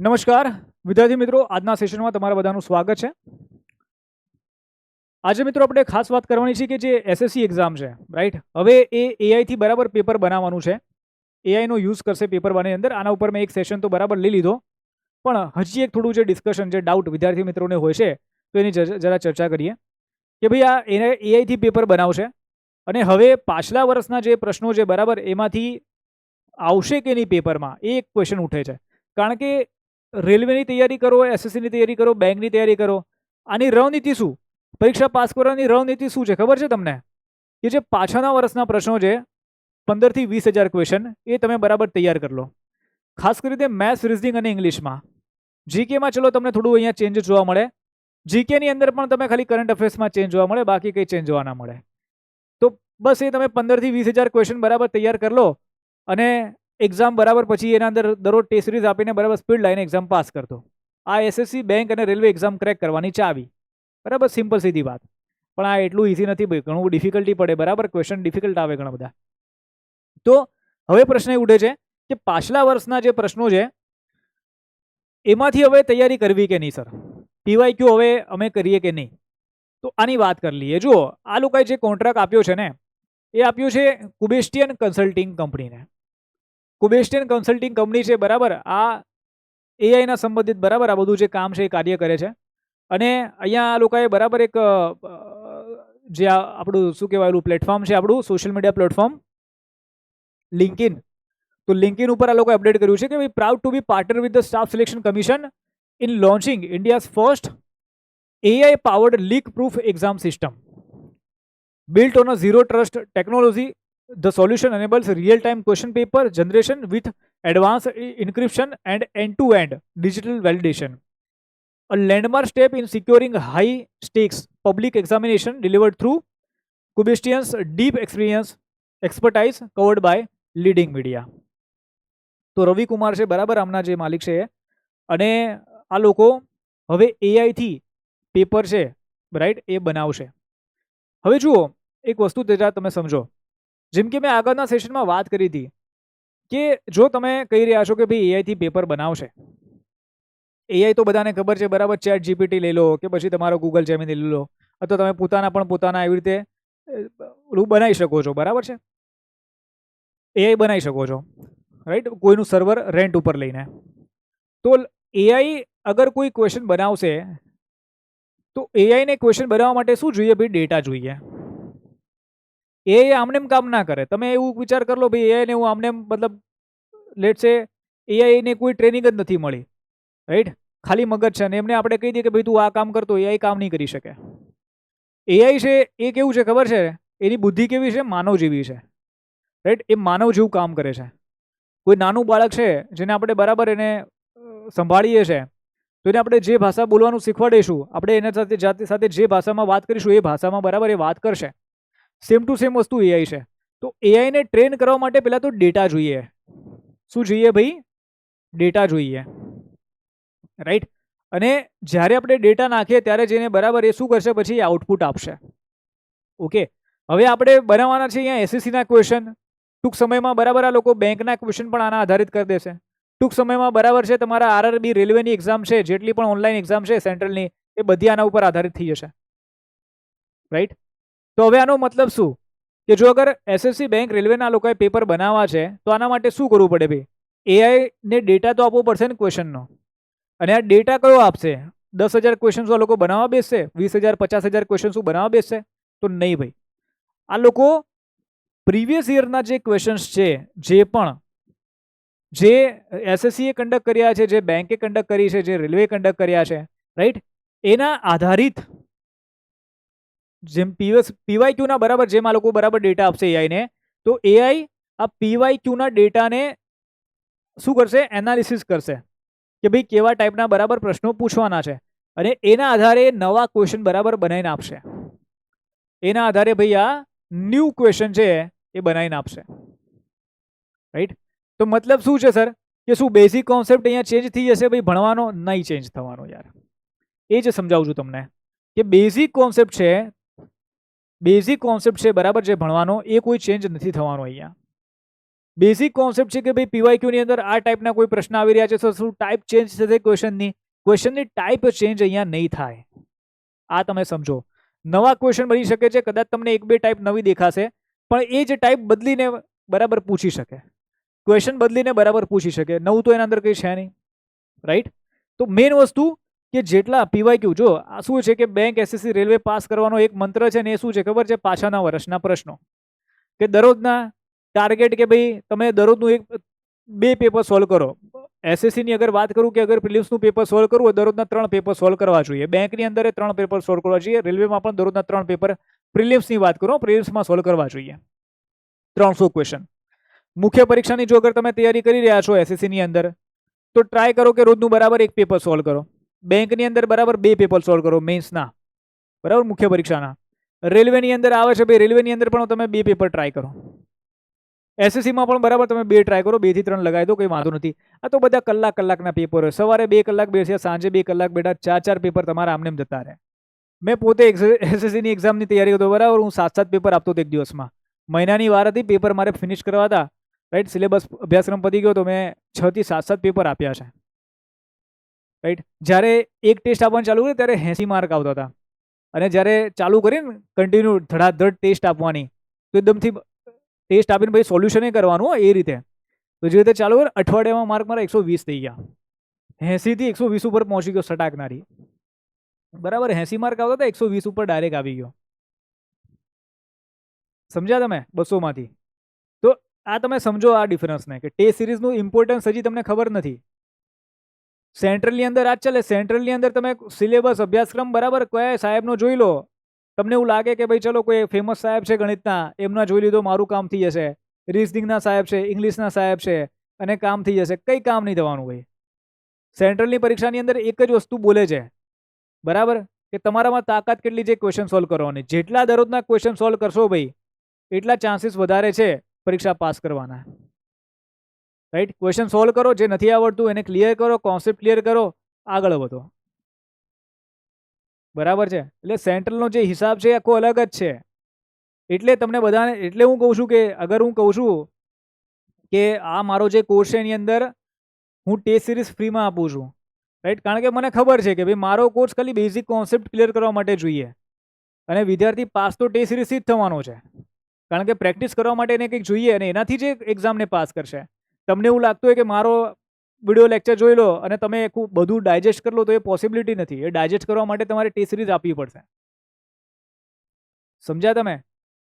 નમસ્કાર, વિદ્યાર્થી મિત્રો, આજના સેશનમાં તમારા બધાનું સ્વાગત છે. આજે મિત્રો આપણે ખાસ વાત કરવાની છે કે જે એસએસસી એક્ઝામ છે રાઈટ હવે એ એઆઈથી બરાબર પેપર બનાવવાનું છે. એઆઈનો યુઝ કરશે પેપર બનાવવાની અંદર. આના ઉપર મેં એક સેશન તો બરાબર લઈ લીધો. પણ હજી એક થોડું જે ડિસ્કશન જે ડાઉટ વિદ્યાર્થી મિત્રોને હોય છે, તો એની જરા ચર્ચા કરીએ. કે ભાઈ આ એને એઆઈથી પેપર બનાવશે અને હવે પાછલા વર્ષના જે પ્રશ્નો છે બરાબર, એમાંથી આવશે કે નહીં પેપરમાં? એ એક ક્વેશ્ચન ઉઠે છે. કારણ કે રેલવેની તૈયારી કરો, એસએસસીની તૈયારી કરો, બેંકની તૈયારી કરો. આની રણનીતિ શું? પરીક્ષા પાસ કરવાની રણનીતિ શું છે? ખબર છે તમને? કે જે પાછળના વર્ષના પ્રશ્નો છે, પંદરથી વીસ હજાર ક્વેશ્ચન એ તમે બરાબર તૈયાર કરી લો. ખાસ કરીને મેથ્સ રિઝનિંગ અને ઇંગ્લિશમાં જીકેમાં ચલો, તમને થોડું અહીંયા ચેન્જ જોવા મળે. જીકેની અંદર પણ તમે ખાલી કરંટ અફેર્સમાં ચેન્જ જોવા મળે, બાકી કંઈ ચેન્જ જોવા ના મળે. તો બસ એ તમે પંદરથી વીસ હજાર ક્વેશ્ચન બરાબર તૈયાર કરી લો. અને એક્ઝામ બરાબર પછી એના અંદર દરરોજ ટેસ્ટ સિરીઝ આપીને બરાબર સ્પીડ લાઈને એક્ઝામ પાસ કરતો. આ એસએસસી બેંક અને રેલવે એક્ઝામ ક્રેક કરવાની ચાવી. બરાબર? સિમ્પલ સીધી વાત. પણ આ એટલું ઇઝી નથી ભાઈ. ઘણું ડિફિકલ્ટી પડે. બરાબર? ક્વેશ્ચન ડિફિકલ્ટ આવે ઘણા બધા. તો હવે પ્રશ્ન એ ઉઠે છે કે પાછલા વર્ષના જે પ્રશ્નો છે, એમાંથી હવે તૈયારી કરવી કે નહીં, સર? પીવાય ક્યુ હવે અમે કરીએ કે નહીં? તો આની વાત કરી લઈએ. જુઓ, આ લોકોએ જે કોન્ટ્રાક્ટ આપ્યો છે ને, એ આપ્યું છે કુબેસ્ટિયન કન્સલ્ટિંગ કંપનીને કુબેસ્ટિયન કન્સલ્ટિંગ કંપની છે, બરાબર? આ એઆઈના સંબંધિત બરાબર આ બધું જે કામ છે એ કાર્ય કરે છે. અને અહીંયા આ લોકોએ બરાબર એક જે આપણું શું કહેવાયેલું પ્લેટફોર્મ છે આપણું સોશિયલ મીડિયા પ્લેટફોર્મ લિંકિન તો લિંકિન ઉપર આ લોકોએ અપડેટ કર્યું છે કે ભાઈ proud to be partner with the staff selection commission in launching India's first AI powered leak proof exam system built on a zero trust technology the solution enables real time question paper generation with advanced e- encryption and end to end digital validation a landmark step in securing high stakes public examination delivered through Kubistian's deep experience expertise covered by leading media તો રવિ કુમાર છે બરાબર આમના જે માલિક છે અને આ લોકો હવે એઆઈથી પેપર છે રાઈટ એ બનાવશે હવે જુઓ એક વસ્તુ તેજા તમે સમજો જેમ કે મેં આગળના સેશનમાં વાત કરી હતી કે જો તમે કહી રહ્યા છો કે ભાઈ એઆઈથી પેપર બનાવશે. એઆઈ તો બધાને ખબર છે, બરાબર ચેટ જીપીટી લઈ લો કે પછી તમારો ગૂગલ જેમિની લઈ લો અથવા તમે પોતાના પણ પોતાના એવી રીતે બનાવી શકો છો, બરાબર છે? એઆઈ બનાવી શકો છો રાઈટ કોઈનું સર્વર રેન્ટ ઉપર લઈને. તો એઆઈ અગર કોઈ ક્વેશ્ચન બનાવશે, તો એઆઈને ક્વેશ્ચન બનાવવા માટે શું જોઈએ ભાઈ? ડેટા જોઈએ. એ આમને એમ કામ ના કરે. તમે એવું વિચાર કરી લો ભાઈ એઆઈને હું આમને એમ મતલબ લેટ છે એઆઈને કોઈ ટ્રેનિંગ જ નથી મળી રાઈટ ખાલી મગજ છે અને એમને આપણે કહી દઈએ કે ભાઈ તું આ કામ કરતો એઆઈ કામ નહીં કરી શકે. એઆઈ છે, એ કેવું છે ખબર છે? એની બુદ્ધિ કેવી છે? માનવ જેવી છે રાઈટ એ માનવ જેવું કામ કરે છે. કોઈ નાનું બાળક છે, જેને આપણે બરાબર એને સંભાળીએ છે, તો એને આપણે જે ભાષા બોલવાનું શીખવાડીશું, આપણે એના સાથે જાતે સાથે જે ભાષામાં વાત કરીશું, એ ભાષામાં બરાબર એ વાત કરશે. સેમ ટુ સેમ વસ્તુ એઆઈ છે. તો એઆઈને ટ્રેન કરવા માટે પહેલાં તો ડેટા જોઈએ. શું જોઈએ ભાઈ? ડેટા જોઈએ. રાઈટ અને જ્યારે આપણે ડેટા નાખીએ ત્યારે જેને બરાબર એ શું કરશે? પછી આઉટપુટ આપશે. ઓકે હવે આપણે બનાવવાના છે અહીંયા એસએસસીના ક્વેશ્ચન ટૂંક સમયમાં બરાબર આ લોકો બેંકના ક્વેશ્ચન પણ આના આધારિત કરી દેશે. ટૂંક સમયમાં બરાબર છે તમારા આરઆરબી રેલવેની એક્ઝામ છે, જેટલી પણ ઓનલાઈન એક્ઝામ છે સેન્ટ્રલની એ બધી આના ઉપર આધારિત થઈ જશે. રાઈટ તો હવે આનો મતલબ શું? કે જો અગર એસએસસી બેંક રેલવેના લોકોએ પેપર બનાવવા છે, તો આના માટે શું કરવું પડે ભાઈ? એઆઈને ડેટા તો આપવો પડશે ને ક્વેશ્ચનનો અને આ ડેટા કયો આપશે? દસ હજાર ક્વેશ્ચન આ લોકો બનાવવા બેસશે? વીસ હજાર, પચાસ હજાર ક્વેશ્ચન બનાવવા બેસશે? તો નહીં ભાઈ. આ લોકો પ્રીવિયસ યરના જે ક્વેશ્ચન્સ છે, જે પણ, જે એસએસસીએ કન્ડક્ટ કર્યા છે, જે બેંકે કન્ડક્ટ કરી છે, જે રેલવે કન્ડક્ટ કર્યા છે રાઈટ એના આધારિત જેમ પીએસ પીવાય ક્યુના બરાબર, જેમ આ લોકો બરાબર ડેટા આપશે એઆઈને તો એઆઈ આ પીવાય ક્યુના ડેટાને શું કરશે? એનાલિસિસ કરશે. કે ભાઈ કેવા ટાઈપના બરાબર પ્રશ્નો પૂછવાના છે. અને એના આધારે નવા ક્વેશ્ચન બરાબર બનાવીને આપશે. એના આધારે ભાઈ આ ન્યૂ ક્વેશ્ચન છે એ બનાવીને આપશે. રાઈટ તો મતલબ શું છે, સર? કે શું બેઝિક કોન્સેપ્ટ અહીંયા ચેન્જ થઈ જશે ભાઈ? ભણવાનો નહીં ચેન્જ થવાનો યાર. એ જ સમજાવું છું તમને. કે બેઝિક કોન્સેપ્ટ છે બેઝિક કોન્સેપ્ટ છે, બરાબર જે ભણવાનો, એ કોઈ ચેન્જ નથી થવાનો અહીંયા. બેઝિક કોન્સેપ્ટ છે કે ભાઈ પીવાયક્યુની અંદર આ ટાઈપના કોઈ પ્રશ્ન આવી રહ્યા છે, તો શું ટાઈપ ચેન્જ થશે ક્વેશ્ચનની ક્વેશ્ચનની ટાઈપ ચેન્જ અહીંયા નહીં થાય. આ તમે સમજો. નવા ક્વેશ્ચન બની શકે છે, કદાચ તમને એક બે ટાઈપ નવી દેખાશે, પણ એ જ ટાઈપ બદલીને બરાબર પૂછી શકે. ક્વેશ્ચન બદલીને બરાબર પૂછી શકે. નવું તો એના અંદર કંઈ છે નહીં. રાઈટ તો મેઇન વસ્તુ કે જેટલા પીવાય ક્યુ જો, આ શું છે કે બેંક એસએસસી રેલવે પાસ કરવાનો એક મંત્ર છે ને એ શું છે ખબર છે? પાછાના વર્ષના પ્રશ્નો. કે દરરોજના ટાર્ગેટ કે ભાઈ તમે દરરોજનું એક, બે પેપર સોલ્વ કરો. એસએસસીની અગર વાત કરું કે અગર પ્રિલિમ્સનું પેપર સોલ્વ કરવું હોય, દરરોજના ત્રણ પેપર સોલ્વ કરવા જોઈએ. બેંકની અંદર ત્રણ પેપર સોલ્વ કરવા જોઈએ. રેલવેમાં પણ દરરોજના ત્રણ પેપર પ્રિલિમ્સની વાત કરો. પ્રિલિમ્સમાં સોલ્વ કરવા જોઈએ. ત્રણસો ક્વેશ્ચન મુખ્ય પરીક્ષાની જો અગર તમે તૈયારી કરી રહ્યા છો એસએસસીની અંદર, તો ટ્રાય કરો કે રોજનું બરાબર એક પેપર સોલ્વ કરો. બેંકની અંદર બરાબર બે પેપર સોલ્વ કરો મેન્સના બરાબર? મુખ્ય પરીક્ષાના. રેલવેની અંદર આવે છે ભાઈ, રેલવેની અંદર પણ તમે બે પેપર ટ્રાય કરો. એસએસસીમાં પણ બરાબર તમે બે ટ્રાય કરો, બેથી ત્રણ લગાવી દો, કંઈ વાંધો નથી. આ તો બધા કલાક કલાકના પેપર હોય. સવારે બે કલાક બેસ્યા, સાંજે બે કલાક બેઠા, ચાર ચાર પેપર તમારા આમને જતા રહે. મેં પોતે એસએસસીની એક્ઝામની તૈયારી કરતો બરાબર, હું સાત સાત પેપર આપતો હતો એક દિવસમાં. મહિનાની વાર હતી પેપર મારે ફિનિશ કરવા હતા. રાઈટ સિલેબસ અભ્યાસક્રમ પતી ગયો તો મેં છથી સાત સાત પેપર આપ્યા છે. રાઈટ જ્યારે એક ટેસ્ટ આપવાનું ચાલુ કર્યું, ત્યારે એંસી માર્ક આવતા હતા. અને જ્યારે ચાલુ કરીને કન્ટિન્યુ ધડાધડ ટેસ્ટ આપવાની, તો એકદમથી ટેસ્ટ આપીને પછી સોલ્યુશન કરવાનું એ રીતે. તો જે રીતે ચાલુ કરે અઠવાડિયામાં માર્ક મારા એકસો વીસ થઈ ગયા. એંસીથી એકસો વીસ ઉપર પહોંચી ગયો સટાકનારી. બરાબર, એંસી માર્ક આવતા હતા, એકસો વીસ ઉપર ડાયરેક્ટ આવી ગયો. સમજ્યા તમે બસોમાંથી? તો આ તમે સમજો આ ડિફરન્સને કે ટેસ્ટ સિરીઝનું ઇમ્પોર્ટન્સ હજી તમને ખબર નથી. સેન્ટ્રલની અંદર આ જ ચાલે. સેન્ટ્રલની અંદર તમે સિલેબસ, અભ્યાસક્રમ બરાબર કયા સાહેબનો જોઈ લો. તમને એવું લાગે કે ભાઈ ચલો કોઈ ફેમસ સાહેબ છે ગણિતના, એમના જોઈ લીધો મારું કામ થઈ જશે. રિઝનિંગના સાહેબ છે, ઇંગ્લિશના સાહેબ છે, અને કામ થઈ જશે. કંઈ કામ નહીં થવાનું ભાઈ. સેન્ટ્રલની પરીક્ષાની અંદર એક જ વસ્તુ બોલે છે. બરાબર? કે તમારામાં તાકાત કેટલી છે ક્વેશ્ચન સોલ્વ કરવાની. જેટલા દરરોજના ક્વેશ્ચન સોલ્વ કરશો ભાઈ, એટલા ચાન્સીસ વધારે છે પરીક્ષા પાસ કરવાના. રાઈટ ક્વેશ્ચન સોલ્વ કરો, જે નથી આવડતું એને ક્લિયર કરો કોન્સેપ્ટ ક્લિયર કરો, આગળ વધો. બરાબર છે? એટલે સેન્ટ્રલનો જે હિસાબ છે આખો અલગ જ છે. એટલે તમને બધાને, એટલે હું કહું છું કે, અગર હું કહું છું કે આ મારો જે કોર્સ છે એની અંદર, હું ટેસ્ટ સિરીઝ ફ્રીમાં આપું છું. રાઈટ કારણ કે મને ખબર છે કે ભાઈ મારો કોર્સ ખાલી બેઝિક કોન્સેપ્ટ ક્લિયર કરવા માટે જોઈએ. અને વિદ્યાર્થી પાસ તો ટેસ્ટ સિરીઝથી જ થવાનો છે. કારણ કે પ્રેક્ટિસ કરવા માટે એને કંઈક જોઈએ અને એનાથી જ એક્ઝામને પાસ કરશે. તમને એવું લાગતું હોય કે મારો વીડિયો લેક્ચર જોઈ લો અને તમે આખું બધું ડાયજેસ્ટ કરી લો, તો એ પોસિબિલિટી નથી. એ ડાયજેસ્ટ કરવા માટે તમારે ટેસ્ટ સિરીઝ આપવી પડશે. સમજ્યા તમે?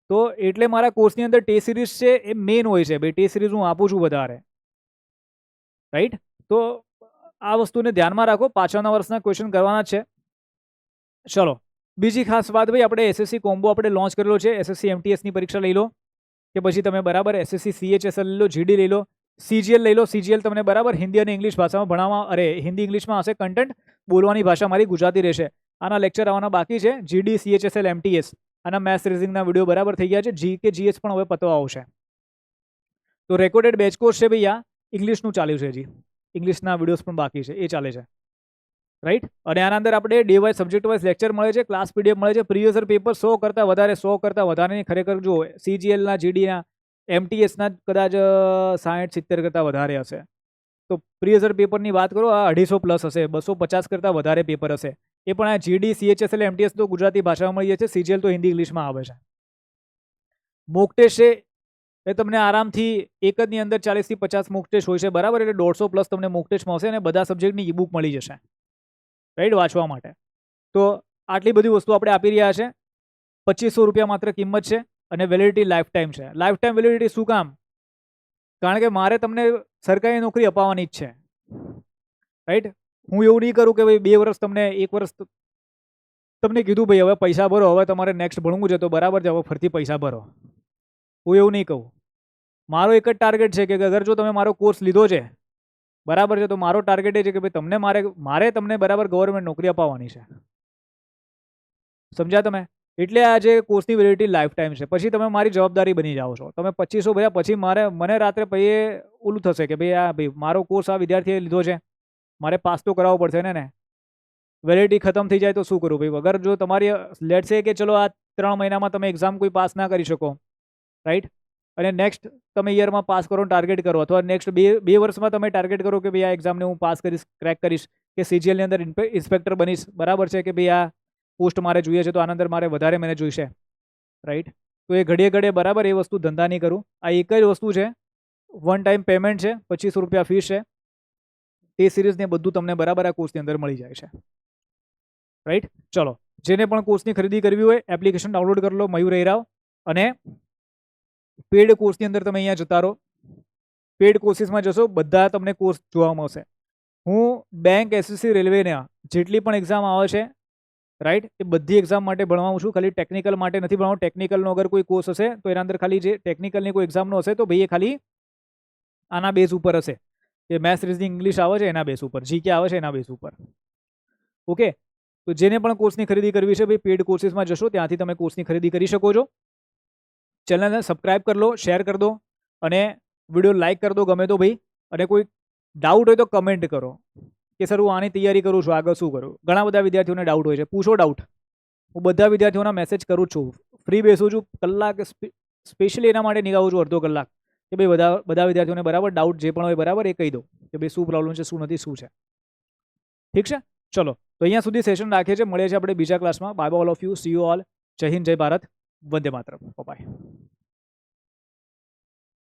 તો એટલે મારા કોર્સની અંદર ટેસ્ટ સિરીઝ છે, એ મેઇન હોય છે. ભાઈ ટેસ્ટ સિરીઝ હું આપું છું વધારે. રાઈટ તો આ વસ્તુને ધ્યાનમાં રાખો. પાછળના વર્ષના ક્વેશ્ચન કરવાના છે. ચલો. બીજી ખાસ વાત ભાઈ, આપણે એસએસસી કોમ્બો આપણે લોન્ચ કરેલો છે. એસએસસી એમટીએસની પરીક્ષા લઈ લો. કે પછી તમે બરાબર એસએસસી સીએચએસએલ લઈ લો જીડી લઈ લો. સીજીએલ લઈ લો. સીજીએલ તમને બરાબર હિન્દી અને ઇંગ્લિશ ભાષામાં ભણાવવા અરે, હિન્દી, ઇંગ્લિશમાં હશે કન્ટેન્ટ બોલવાની ભાષા મારી ગુજરાતી રહેશે. આના લેક્ચર આવવાના બાકી છે. જીડી સીએચએસએલ એમટીએસ આના મેથ્સ રીઝિંગના વીડિયો બરાબર થઈ ગયા છે. જી કે જીએસ પણ હવે પતવા આવશે. તો રેકોર્ડેડ બેચ કોર્સ છે આ ઇંગ્લિશનું ચાલ્યું છે હજી. ઇંગ્લિશના વિડીયોઝ પણ બાકી છે. એ ચાલે છે. રાઈટ અને આના અંદર આપણે day wise subject wise lecture મળે છે. ક્લાસ પીડીએફ મળે છે. પ્રિવિયસર પેપર સો કરતાં વધારે, સો કરતાં વધારે ખરેખર જુઓ સીજીએલના જીડીના એમટીએસના કદાચ સાઠ સિત્તેર કરતાં વધારે હશે. તો પ્રિયઝર પેપરની વાત કરો, આ અઢીસો પ્લસ હશે, બસો પચાસ કરતાં વધારે પેપર હશે. એ પણ આ જીડી સીએચએસએલ એમટીએસ તો ગુજરાતી ભાષામાં મળી જાય સીજીએલ તો હિન્દી ઇંગ્લિશમાં આવે છે. મોક ટેસ્ટ છે એ તમને આરામથી એક જની અંદર ચાલીસથી પચાસ મોક ટેસ્ટ હોય છે, બરાબર? એટલે દોઢસો પ્લસ તમને મોક ટેસ્ટ મળશે અને બધા સબ્જેક્ટની ઈ બુક મળી જશે. રાઈટ વાંચવા માટે. તો આટલી બધી વસ્તુ આપણે આપી રહ્યા છે. પચીસો રૂપિયા માત્ર કિંમત છે. અને વેલિડિટી લાઈફ ટાઈમ છે. લાઈફ ટાઈમ વેલિડિટી શું કામ? કારણ કે મારે તમને સરકારી નોકરી અપાવવાની જ છે. રાઈટ હું એવું નહીં કરું કે ભાઈ બે વર્ષ તમને, એક વર્ષ તમને કીધું ભાઈ, હવે પૈસા ભરો, હવે તમારે નેક્સ્ટ ભણવું છે તો બરાબર છે, હવે ફરતી પૈસા ભરો. હું એવું નહીં કહું. મારો એક જ ટાર્ગેટ છે કે અગર જો તમે મારો કોર્સ લીધો છે, બરાબર છે, તો મારો ટાર્ગેટ એ છે કે ભાઈ તમને મારે મારે તમને બરાબર ગવર્મેન્ટ નોકરી અપાવવાની છે. સમજ્યા તમે? એટલે આ જે કોર્સની વેલિડિટી લાઈફ ટાઈમ છે. પછી તમે મારી જવાબદારી બની જાઓ છો. તમે પચીસો ભર્યા, પછી મારે, મને રાત્રે પછી ઓલું થશે કે ભાઈ આ, ભાઈ મારો કોર્સ આ વિદ્યાર્થીએ લીધો છે. મારે પાસ તો કરાવવો પડશે ને ને. વેલિડિટી ખતમ થઈ જાય તો શું કરું? ભાઈ વગર જો તમારી લેટ છે કે ચલો આ ત્રણ મહિનામાં તમે એક્ઝામ કોઈ પાસ ના કરી શકો રાઈટ અને નેક્સ્ટ તમે યરમાં પાસ કરો ટાર્ગેટ કરો, અથવા નેક્સ્ટ બે બે વર્ષમાં તમે ટાર્ગેટ કરો કે ભાઈ આ એક્ઝામને હું પાસ કરીશ ક્રેક કરીશ, કે સીજીએલની અંદર ઇન્સ્પેક્ટર બનીશ, બરાબર છે કે ભાઈ આ પોસ્ટ મારે જોઈએ છે તો આના અંદર મારે વધારે મને જોઈશે. રાઈટ તો એ ઘડીએ ઘડીએ બરાબર એ વસ્તુ ધંધા નહીં કરું. આ એક જ વસ્તુ છે. વન ટાઈમ પેમેન્ટ છે, પચીસો રૂપિયા ફીસ છે. તે સિરીઝને બધું તમને બરાબર આ કોર્સની અંદર મળી જાય છે. રાઈટ ચલો, જેને પણ કોર્સની ખરીદી કરવી હોય એપ્લિકેશન ડાઉનલોડ કરી લો, મયુર રાવ અને પેડ કોર્સની અંદર તમે અહીંયા જતા રહો. પેડ કોર્સીસમાં જશો, બધા તમને કોર્સ જોવા મળશે. હું બેંક એસએસસી રેલવેના જેટલી પણ એક્ઝામ આવે છે રાઈટ એ બધી એક્ઝામ માટે ભણવાનું છું. ખાલી ટેકનિકલ માટે નથી ભણવાનું. ટેકનિકલનો અગર કોઈ કોર્સ હશે, તો એના અંદર ખાલી જે ટેકનિકલની કોઈ એક્ઝામનો હશે, તો ભાઈ એ ખાલી આના બેઝ ઉપર હશે. કે મેથ્સ રિઝનિંગ ઇંગ્લિશ આવે છે એના બેઝ ઉપર. જીકે આવે છે એના બેઝ ઉપર. ઓકે તો જેને પણ કોર્સની ખરીદી કરવી છે, ભાઈ પેડ કોર્સીસમાં જશો. ત્યાંથી તમે કોર્સની ખરીદી કરી શકો છો. ચેનલને સબસ્ક્રાઇબ કરી લો શેર કરી દો અને વીડિયો લાઇક કરી દો ગમે તો ભાઈ. અને કોઈ ડાઉટ હોય તો કમેન્ટ કરો. કે, સર, હું આની તૈયારી કરું છું, આગળ શું કરું? ઘણા બધા વિદ્યાર્થીઓને ડાઉટ હોય છે. પૂછો ડાઉટ હું બધા વિદ્યાર્થીઓના મેસેજ કરું છું. ફ્રી બેસું છું, કલાક સ્પેશિયલી એના માટે નીકળું છું અડધો કલાક. કે ભાઈ, બધા બધા વિદ્યાર્થીઓને બરાબર ડાઉટ જે પણ હોય બરાબર એ કહી દો કે ભાઈ, શું પ્રોબ્લેમ છે, શું નથી, શું છે? ઠીક છે? ચલો. તો અહીંયા સુધી સેશન રાખીએ છીએ. મળીએ છીએ આપણે બીજા ક્લાસમાં bye all of you see you all જય હિન્દ, જય ભારત. વંદે માતરમ. બાય